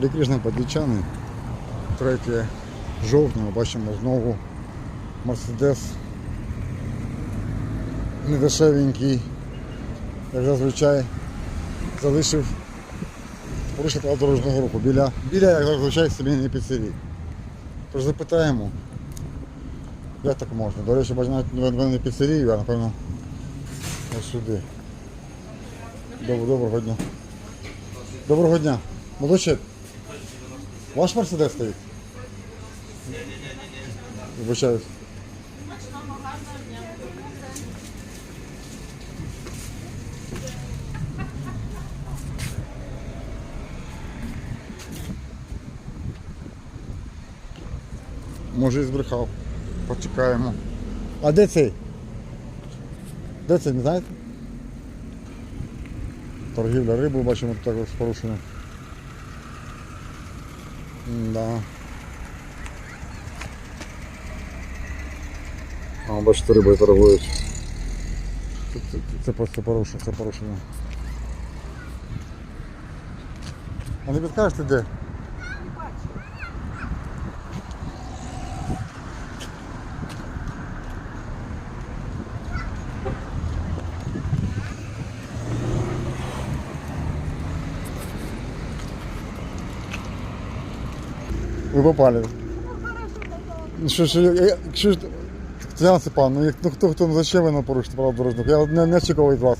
Кришна Подільчани. 3 жовтня ми бачимо знову Мерседес. Недешевенький, як зазвичай, залишив порушення правил дорожнього руху біля, біля як зазвичай, сімейної піцерії. Тож запитаємо, як так можна. До речі, навіть не піцерію, а напевно ось сюди. Доброго дня. Доброго дня. Молодчик. Ваш мерседес стоїть? Вибачаюсь. Може і збрехав. Почекаємо. А де цей? Де цей, не знаєте? Торгівля рибою бачимо також порушення. Да. А, бачите, рибою торгують. Це, це, це просто порушення, це порушення. А не підкажете де? Ви попали. Ну що ж, я- я- якщо ж Тетяна Степановна, як- ну хто хто ну, зачем ви нам порушите право дорожнього? Я не, не очікував від вас.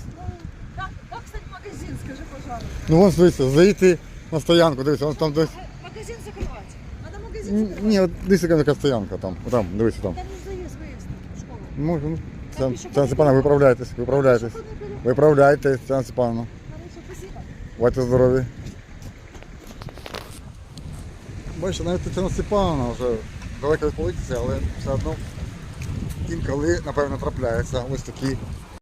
Как, как стать магазин, скажи, пожалуйста. Ну вон дивіться, зайти на стоянку, дивіться, вон там десь. Ма- Магазин закрывать. Надо магазин Ні, закрывать. Ні, от дивіться, яка така стоянка там. Там, дивіться там. Там не заезд, выезд в школу. Може, ну, Тетяна Тетяна Степановна, виправляйтесь, виправляйтесь. Пешеходный переход. Виправляйтесь, Тетяна Степановна. Хорошо, спасибо. Будьте здорові. Бачите, навіть Тетяна Степановна вже далеко від політиці, але все одно інколи, напевно, трапляються ось такі